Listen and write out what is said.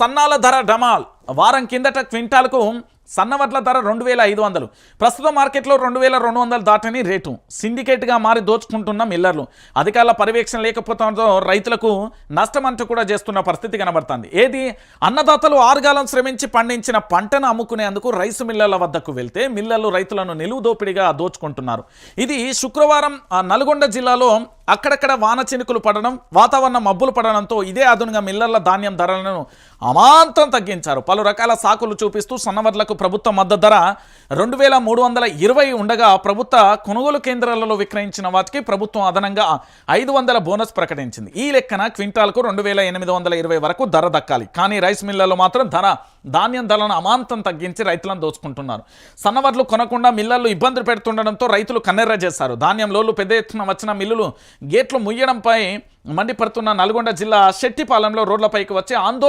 సన్నాల ధర డమాల్ వారం కిందట క్వింటాల్కు సన్నవడ్ల ధర రెండు వేల ఐదు వందలు. ప్రస్తుతం మార్కెట్లో రెండు వేల రెండు వందలు దాటని రేటు. సిండికేట్గా మారి దోచుకుంటున్న మిల్లర్లు. అధికారుల పర్యవేక్షణ లేకపోవడంతో రైతులకు నష్టం అంటూ కూడా చేస్తున్న పరిస్థితి కనబడుతుంది. ఏది? అన్నదాతలు ఆరుగాలం శ్రమించి పండించిన పంటను అమ్ముకునేందుకు రైసు మిల్లర్ల వద్దకు వెళ్తే మిల్లర్లు రైతులను నిలువు దోపిడిగా దోచుకుంటున్నారు. ఇది శుక్రవారం నల్గొండ జిల్లాలో అక్కడక్కడ వాన చినుకులు పడడం వాతావరణం మబ్బులు పడడంతో ఇదే అదునుగా మిల్లర్ల ధాన్యం ధరలను అమాంతం తగ్గించారు. పలు రకాల సాకులు చూపిస్తూ సన్నవర్లకు ప్రభుత్వ మద్దతు ధర రెండు వేల మూడు వందల ఇరవై ఉండగా ప్రభుత్వ కొనుగోలు కేంద్రాలలో విక్రయించిన వాటికి ప్రభుత్వం అదనంగా ఐదు వందల బోనస్ ప్రకటించింది. ఈ లెక్కన క్వింటాల్కు రెండు వేల ఎనిమిది వందల ఇరవై వరకు ధర దక్కాలి. కానీ రైస్ మిల్లర్లు మాత్రం ధర ధాన్యం ధరలను అమాంతం తగ్గించి రైతులను దోచుకుంటున్నారు. సన్నవర్లు కొనకుండా మిల్లర్లు ఇబ్బందులు పెడుతుండడంతో రైతులు కన్నెర్ర చేశారు. ధాన్యం లోలు పెద్ద ఎత్తున వచ్చిన మిల్లులు గేట్లు ముయ్యడంపై మండిపడుతున్న నల్గొండ జిల్లా శెట్టిపాలెంలో రోడ్లపైకి వచ్చి ఆందోళన